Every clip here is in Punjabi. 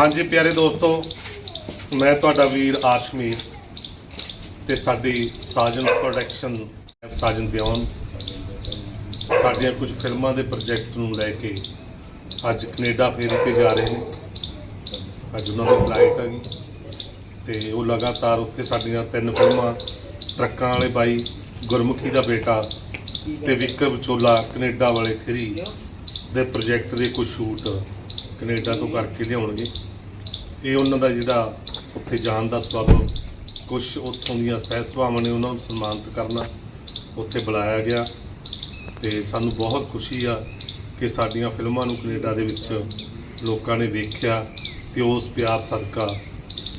ਹਾਂਜੀ, ਪਿਆਰੇ ਦੋਸਤੋ, ਮੈਂ ਤੁਹਾਡਾ ਵੀਰ ਆਸ਼ਮੀਰ ਤੇ ਸਾਡੀ ਸਾਜਨ ਪ੍ਰੋਡਕਸ਼ਨ ਸਾਜਨ ਦਿਓਨ, ਸਾਡੀਆਂ ਕੁਝ ਫਿਲਮਾਂ ਦੇ ਪ੍ਰੋਜੈਕਟ ਨੂੰ ਲੈ ਕੇ ਅੱਜ ਕੈਨੇਡਾ ਫੇਰੀ ਤੇ ਜਾ ਰਹੇ ਨੇ। ਅੱਜ ਉਹਨਾਂ ਦੀ ਫਲਾਈਟ ਹੈਗੀ ਤੇ ਉਹ ਲਗਾਤਾਰ ਉੱਥੇ ਸਾਡੀਆਂ ਤਿੰਨ ਫਿਲਮਾਂ, ਟਰੱਕਾਂ ਵਾਲੇ ਬਾਈ, ਗੁਰਮੁਖੀ ਦਾ ਬੇਟਾ ਤੇ ਵਿਕਰਮ ਵਿਚੋਲਾ ਕੈਨੇਡਾ ਵਾਲੇ ਥਰੀ ਦੇ ਪ੍ਰੋਜੈਕਟ ਦੇ ਕੁਝ ਸ਼ੂਟ ਕੈਨੇਡਾ ਤੋਂ ਕਰਕੇ ਲਿਆਉਣਗੇ। ਇਹ ਉਹਨਾਂ ਦਾ ਜਿਹੜਾ ਉੱਥੇ ਜਾਣ ਦਾ ਸਬਬ ਕੁਝ ਉੱਥੋਂ ਦੀਆਂ ਸਹਿ ਸੁਭਾਵਾਂ ਨੇ ਉਹਨਾਂ ਨੂੰ ਸਨਮਾਨਿਤ ਕਰਨਾ ਉੱਥੇ ਬੁਲਾਇਆ ਗਿਆ। ਤੇ ਸਾਨੂੰ ਬਹੁਤ ਖੁਸ਼ੀ ਆ ਕਿ ਸਾਡੀਆਂ ਫਿਲਮਾਂ ਨੂੰ ਕੈਨੇਡਾ ਦੇ ਵਿੱਚ ਲੋਕਾਂ ਨੇ ਵੇਖਿਆ ਤੇ ਉਸ ਪਿਆਰ ਸਦਕਾ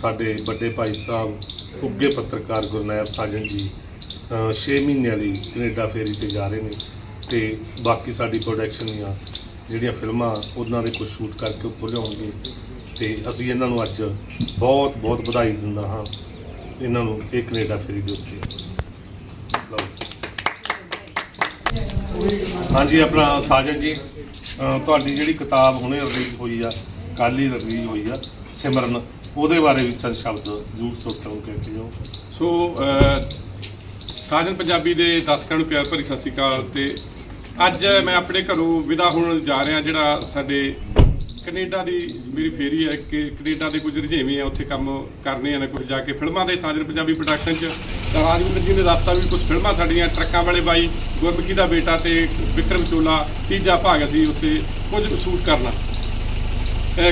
ਸਾਡੇ ਵੱਡੇ ਭਾਈ ਸਾਹਿਬ ਉੱਗੇ ਪੱਤਰਕਾਰ ਗੁਰਨਾਇਬ ਸਾਜਨ ਜੀ 6 ਮਹੀਨਿਆਂ ਲਈ ਕੈਨੇਡਾ ਫੇਰੀ ਤੇ ਜਾ ਰਹੇ ਨੇ ਤੇ ਬਾਕੀ ਸਾਡੀ ਪ੍ਰੋਡਕਸ਼ਨ ਦੀਆਂ ਜਿਹੜੀਆਂ ਫਿਲਮਾਂ ਉਹਨਾਂ ਦੇ ਕੁਝ ਸ਼ੂਟ ਕਰਕੇ ਉੱਥੋਂ ਲਿਆਉਣਗੇ ਤੇ ਅਸੀਂ ਇਹਨਾਂ ਨੂੰ ਅੱਜ ਬਹੁਤ ਬਹੁਤ ਵਧਾਈ ਦਿੰਦਾ ਹਾਂ। ਇਹਨਾਂ ਨੂੰ ਇਹ ਕੈਨੇਡਾ ਫੇਰੀ ਦੇ ਉੱਤੇ। ਹਾਂਜੀ, ਆਪਣਾ ਸਾਜਨ ਜੀ ਤੁਹਾਡੀ ਜਿਹੜੀ ਕਿਤਾਬ ਹੁਣੇ ਰਿਲੀਜ਼ ਹੋਈ ਆ, ਕੱਲ੍ਹ ਹੀ ਰਿਲੀਜ਼ ਹੋਈ ਆ, ਸਿਮਰਨ। ਉਹਦੇ ਬਾਰੇ ਵੀ ਚੰਦ ਸ਼ਬਦ ਜ਼ਰੂਰ ਸਰੋਤਿਆਂ ਕਹਿੰਦੇ ਹੋ ਸੋ ਸਾਜਨ ਪੰਜਾਬੀ ਦੇ ਦਰਸ਼ਕਾਂ ਨੂੰ ਪਿਆਰ ਭਰੀ ਸਤਿ ਸ਼੍ਰੀ ਅਕਾਲ। ਤੇ ਅੱਜ ਮੈਂ ਆਪਣੇ ਘਰੋਂ ਵਿਦਾ ਹੋਣ ਜਾ ਰਿਹਾ, ਜਿਹੜਾ ਸਾਡੇ ਕੈਨੇਡਾ ਦੀ ਮੇਰੀ ਫੇਰੀ ਹੈ ਕਿ ਕੈਨੇਡਾ ਦੇ ਕੁਝ ਰੁਝੇਵੇਂ ਆ, ਉੱਥੇ ਕੰਮ ਕਰਨੇ ਆ ਨਾ ਕੁਝ ਜਾ ਕੇ ਫਿਲਮਾਂ ਦੇ, ਸਾਜਨ ਪੰਜਾਬੀ ਪ੍ਰੋਡਕਸ਼ਨ ਚ। ਤਾਂ ਰਾਜਵਿੰਦਰ ਜੀ ਨੇ ਦੱਸਤਾ ਵੀ ਕੁਝ ਫਿਲਮਾਂ ਸਾਡੀਆਂ, ਟਰੱਕਾਂ ਵਾਲੇ ਬਾਈ, ਗੁਰਮੁਖੀ ਦਾ ਬੇਟਾ ਤੇ ਵਿਕਰਮ ਚੋਲਾ, ਤੀਜਾ ਭਾਗ ਅਸੀਂ ਉੱਥੇ ਕੁਝ ਸ਼ੂਟ ਕਰਨਾ।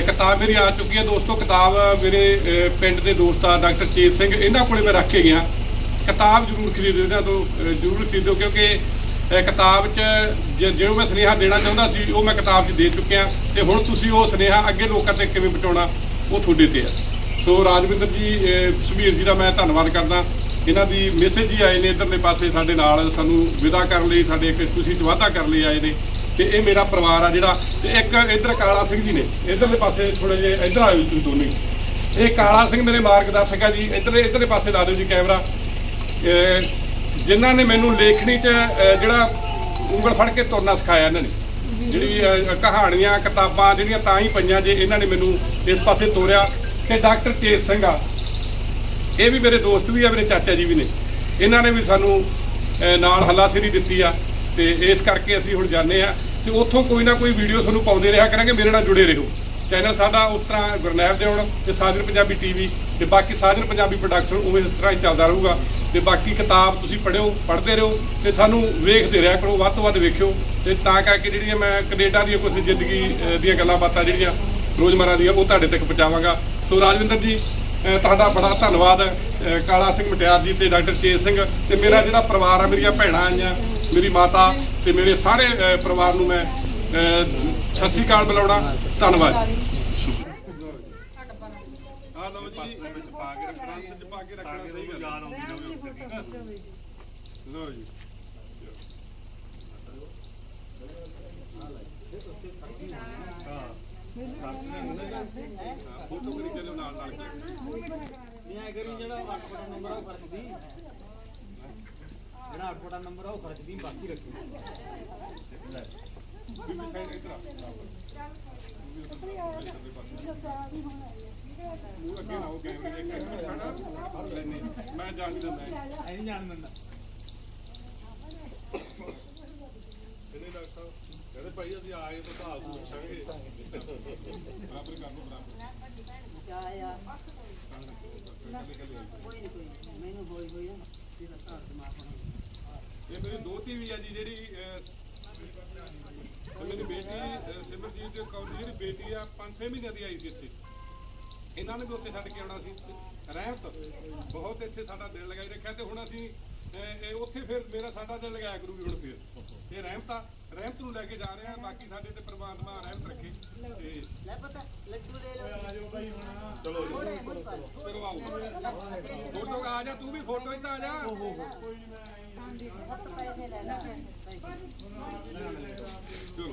ਕਿਤਾਬ ਮੇਰੀ ਆ ਚੁੱਕੀ ਹੈ ਦੋਸਤੋ, ਕਿਤਾਬ ਮੇਰੇ ਪਿੰਡ ਦੇ ਦੋਸਤ ਆ, ਡਾਕਟਰ ਚੇਤ ਸਿੰਘ, ਇਹਨਾਂ ਕੋਲੇ ਮੈਂ ਰੱਖ ਕੇ ਗਿਆ। ਕਿਤਾਬ ਜ਼ਰੂਰ ਖਰੀਦੋ, ਇਹਨਾਂ ਤੋਂ ਜ਼ਰੂਰ ਖਰੀਦੋ, ਕਿਉਂਕਿ ਕਿਤਾਬ 'ਚ ਜ- ਜਿਹਨੂੰ ਮੈਂ ਸੁਨੇਹਾ ਦੇਣਾ ਚਾਹੁੰਦਾ ਸੀ ਉਹ ਮੈਂ ਕਿਤਾਬ 'ਚ ਦੇ ਚੁੱਕਿਆ। ਤੇ ਹੁਣ ਤੁਸੀਂ ਉਹ ਸੁਨੇਹਾ ਅੱਗੇ ਲੋਕਾਂ ਤੱਕ ਕਿਵੇਂ ਪਹੁੰਚਾਉਣਾ ਉਹ ਤੁਹਾਡੇ ਤੇ ਆ। ਸੋ ਰਾਜਵਿੰਦਰ ਜੀ ਅਹ, ਜੀ ਦਾ ਮੈਂ ਧੰਨਵਾਦ ਕਰਦਾ। ਇਹਨਾਂ ਦੀ ਮੈਸੇਜ ਹੀ ਆਏ ਨੇ ਇਧਰਲੇ ਪਾਸੇ ਸਾਡੇ ਨਾਲ ਸਾਨੂੰ ਵਿਦਾ ਕਰਨ ਲਈ ਸਾਡੇ ਇੱਕ ਖੁਸ਼ੀ 'ਚ ਵਾਅਦਾ ਕਰਨ ਲਈ ਆਏ ਨੇ। ਤੇ ਇਹ ਮੇਰਾ ਪਰਿਵਾਰ ਆ ਜਿਹੜਾ ਤੇ ਇੱਕ ਇਧਰ ਕਾਲਾ ਸਿੰਘ ਜੀ ਨੇ ਇਧਰਲੇ ਪਾਸੇ ਥੋੜੇ ਜਿਹਾ ਇਧਰ ਆਇਓ ਤੁਸੀਂ ਦੋਨੇ। ਇਹ ਕਾਲਾ ਸਿੰਘ ਮੇਰੇ ਮਾਰਗਦਰਸ਼ਕ ਆ ਜੀ ਇਧਰਲੇ ਇਧਰਲੇ ਪਾਸੇ ਲਾ ਦਿਓ ਜੀ ਕੈਮਰਾ। ਜਿਨ੍ਹਾਂ ਨੇ ਮੈਨੂੰ ਲੇਖਣੀ 'ਚ ਜਿਹੜਾ ਉਂਗਲ ਫੜ ਕੇ ਤੁਰਨਾ ਸਿਖਾਇਆ ਇਹਨਾਂ ਨੇ। ਜਿਹੜੀ ਕਹਾਣੀਆਂ ਕਿਤਾਬਾਂ ਜਿਹੜੀਆਂ ਤਾਂ ਹੀ ਪਈਆਂ ਜੇ ਇਹਨਾਂ ਨੇ ਮੈਨੂੰ ਇਸ ਪਾਸੇ ਤੋਰਿਆ। ਤੇ ਡਾਕਟਰ ਚੇਤ ਸਿੰਘ ਆ ਇਹ ਵੀ ਮੇਰੇ ਦੋਸਤ ਵੀ ਆ ਮੇਰੇ ਚਾਚਾ ਜੀ ਵੀ ਨੇ। ਇਹਨਾਂ ਨੇ ਵੀ ਸਾਨੂੰ ਅਹ, ਨਾਲ ਹੱਲਾਸ਼ੇਰੀ ਦਿੱਤੀ ਆ। ਤੇ ਇਸ ਕਰਕੇ ਅਸੀਂ ਹੁਣ ਜਾਂਦੇ ਆ। ਤੇ ਉੱਥੋਂ ਕੋਈ ਨਾ ਕੋਈ ਵੀਡੀਓ ਤੁਹਾਨੂੰ ਪਾਉਂਦੇ ਰਿਹਾ ਕਰਾਂਗੇ। ਮੇਰੇ ਨਾਲ ਜੁੜੇ ਰਹੋ। ਚੈਨਲ ਸਾਡਾ ਉਸ ਤਰ੍ਹਾਂ ਗੁਰਨੈਬ ਦੇ ਹੁਣ ਤੇ ਸਾਜਨ ਪੰਜਾਬੀ ਟੀਵੀ ਤੇ ਬਾਕੀ ਸਾਜਨ ਪੰਜਾਬੀ ਪ੍ਰੋਡਕਸ਼ਨ ਉਵੇਂ ਇਸ ਤਰ੍ਹਾਂ ਹੀ ਚੱਲਦਾ ਰਹੂਗਾ। ਤੇ ਬਾਕੀ ਕਿਤਾਬ ਤੁਸੀਂ ਪੜ੍ਹਿਓ, ਪੜ੍ਹਦੇ ਰਹੋ ਤੇ ਸਾਨੂੰ ਵੇਖਦੇ ਰਿਹਾ ਕਰੋ, ਵੱਧ ਤੋਂ ਵੱਧ ਵੇਖਿਓ ਤੇ ਤਾਂ ਕਰਕੇ ਜਿਹੜੀਆਂ ਮੈਂ ਕੈਨੇਡਾ ਦੀਆਂ ਕੁਝ ਜ਼ਿੰਦਗੀ ਦੀਆਂ ਗੱਲਾਂ ਬਾਤਾਂ ਜਿਹੜੀਆਂ ਰੋਜ਼ਮਰਰਾ ਦੀਆਂ ਉਹ ਤੁਹਾਡੇ ਤੱਕ ਪਹੁੰਚਾਵਾਂਗਾ। ਸੋ ਰਾਜਵਿੰਦਰ ਜੀ ਤੁਹਾਡਾ ਬੜਾ ਧੰਨਵਾਦ ਹੈ ਕਾਲਾ ਸਿੰਘ ਮਟਿਆਰ ਜੀ ਤੇ ਡਾਕਟਰ ਚੇਤ ਸਿੰਘ ਤੇ ਮੇਰਾ ਜਿਹੜਾ ਪਰਿਵਾਰ ਆ, ਮੇਰੀਆਂ ਭੈਣਾਂ ਆਈਆਂ, ਮੇਰੀ ਮਾਤਾ ਤੇ ਮੇਰੇ ਸਾਰੇ ਪਰਿਵਾਰ ਨੂੰ ਮੈਂ ਸਤਿ ਸ਼੍ਰੀ ਅਕਾਲ ਬੁਲਾਉਣਾ, ਧੰਨਵਾਦ। ਆ ਲਓ ਜੀ। ਵਿੱਚ ਪਾ ਕੇ ਰੱਖਣਾ। ਵਿੱਚ ਪਾ ਕੇ ਰੱਖਣਾ ਸਹੀ ਗੱਲ ਹੈ। ਲਓ ਜੀ। ਫੋਟੋ ਕਰੀ ਚੱਲੋ ਨਾਲ ਨਾਲ ਨਹੀਂ ਐ ਕਰੀ ਜਿਹੜਾ 8 ਬਟਾ ਨੰਬਰ ਆ ਉਹ ਖਰਚ ਦੀ ਜਿਹੜਾ 8 ਬਟਾ ਨੰਬਰ ਆ ਉਹ ਖਰਚ ਦੀ ਬਾਕੀ ਰੱਖੀ। ਮੈਂ ਜਾਣ ਦਿੰਦਾ ਐ ਨਹੀਂ ਜਾਣ ਦਿੰਦਾ ਇਹਨੇ ਡਾਕਟਰ ਸਾਹਿਬ ਕਹਿੰਦੇ ਭਾਈ ਅਸੀਂ ਆਏ ਤਾਂ ਹਾਲ ਪੁੱਛਾਂਗੇ ਬਰਾਬਰ ਕਰ ਲਓ ਬਰਾਬਰ ਆਇਆ ਕੋਈ ਨਹੀਂ ਕੋਈ ਮੈਨੂੰ ਹੋਈ ਹੋਈ ਆ ਤੇਰਾ ਘਰ ਦਿਮਾਗ ਇਹ ਮੇਰੀ ਦੋਤੀ ਵੀ ਆ ਜੀ, ਜਿਹੜੀ ਅਹ, ਤੇ ਮੇਰੀ ਬੇਟੀ ਅਹ, ਸਿਮਰਜੀਤ ਦੇ ਕੌਰ ਦੀ ਜਿਹੜੀ ਬੇਟੀ ਆ 5-6 ਮਹੀਨਿਆਂ ਦੀ ਆਈ ਸੀ ਇੱਥੇ। ਇਹਨਾਂ ਨੇ ਵੀ ਉੱਥੇ ਛੱਡ ਕੇ ਆਉਣਾ ਸੀ। ਰਹਿਮਤ ਬਹੁਤ ਇੱਥੇ ਸਾਡਾ ਦਿਲ ਲਗਾਈ ਰੱਖਿਆ ਤੇ ਹੁਣ ਅਸੀਂ ਇਹ ਉੱਥੇ ਫਿਰ ਮੇਰਾ ਸਾਡਾ ਦਿਲ ਲਗਾਇਆ ਕਰੂਗੀ ਹੁਣ ਫਿਰ। ਇਹ ਰਹਿਮਤ ਆ ਰਹਿਮਤ ਨੂੰ ਲੈ ਕੇ ਜਾ ਰਹੇ ਆ ਬਾਕੀ ਸਾਡੇ ਤੇ ਪ੍ਰਮਾਤਮਾ ਰਹਿਮਤ ਰੱਖੇ। ਤੇ ਲੈ ਪਤਾ ਲੱਡੂ ਲੈ ਲਓ। ਚਲੋ ਆਓ ਫੋਟੋ ਆ ਜਾ ਤੂੰ ਵੀ ਫੋਟੋ ਇੱਥੇ ਆ ਜਾ। ਹੱਥ ਪੈਸੇ ਲੈ ਲੈ। ਚਲੋ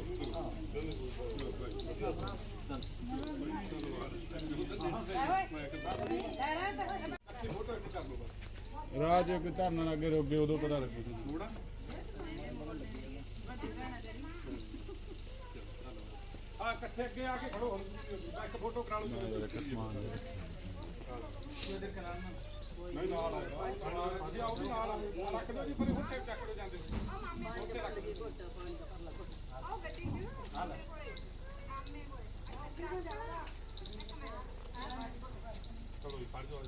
ਚਲੋ ਫੋਟੋ ਇੱਥੇ ਕਰ ਲਓ ਬਸ ਰਾਜ ਕੋਈ ਧਰਨਾ ਅੱਗੇ ਰੋਗੇ ਉਦੋਂ ਪਤਾ ਲੱਗੂ। ਥੋੜਾ ਆ ਇਕੱਠੇ ਅੱਗੇ ਆ ਕੇ ਖੜੋ। ਇੱਕ ਫੋਟੋ ਕਰਾ ਲਓ। ਨਹੀਂ ਨਾਲ ਆ ਜੀ। ਆਓ ਵੀ ਨਾਲ ਆ। ਰੱਖ ਜੀ ਪਰ ਹੁਣ ਟੇਪ ਚੱਕ ਲਓ ਜਾਂਦੇ ਉੱਥੇ ਰੱਖ ਦਿਓ। ਪਰਲਾ ਘੋਟਾ। ਚਲੋ ਜੀ ਫੜ ਜਾਓ।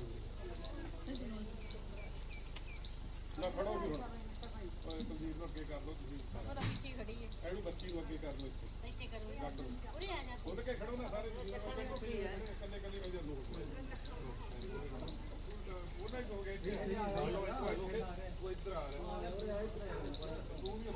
ਜੀ ਨਾ ਫੜੋ ਵੀ ਹੁਣ। ਓਏ ਕੁਲਜੀਤ ਨੂੰ ਅੱਗੇ ਕਰ ਲਓ ਤੁਸੀਂ। ਉਹਦਾ ਪਿੱਛੇ ਖੜੀ ਹੈ। ਇਹਨੂੰ ਬੱਚੀ ਨੂੰ ਅੱਗੇ ਕਰ ਲਓ ਇੱਥੇ। ਇੱਥੇ ਲਓ। ਉਰੇ ਆ ਜਾ। ਖੁੱਲ ਕੇ ਖੜੋ ਨਾ ਸਾਰੇ ਤੁਸੀਂ। ਇਕੱਲੇ ਇਕੱਲੇ ਹੋ ਜਾਂਦੇ ਉਹਨਾਂ ਹੀ ਹੋ ਗਏ ਇੱਥੇ ਉਹ ਇੱਧਰ ਆ ਰਿਹਾ। ਤੂੰ ਵੀ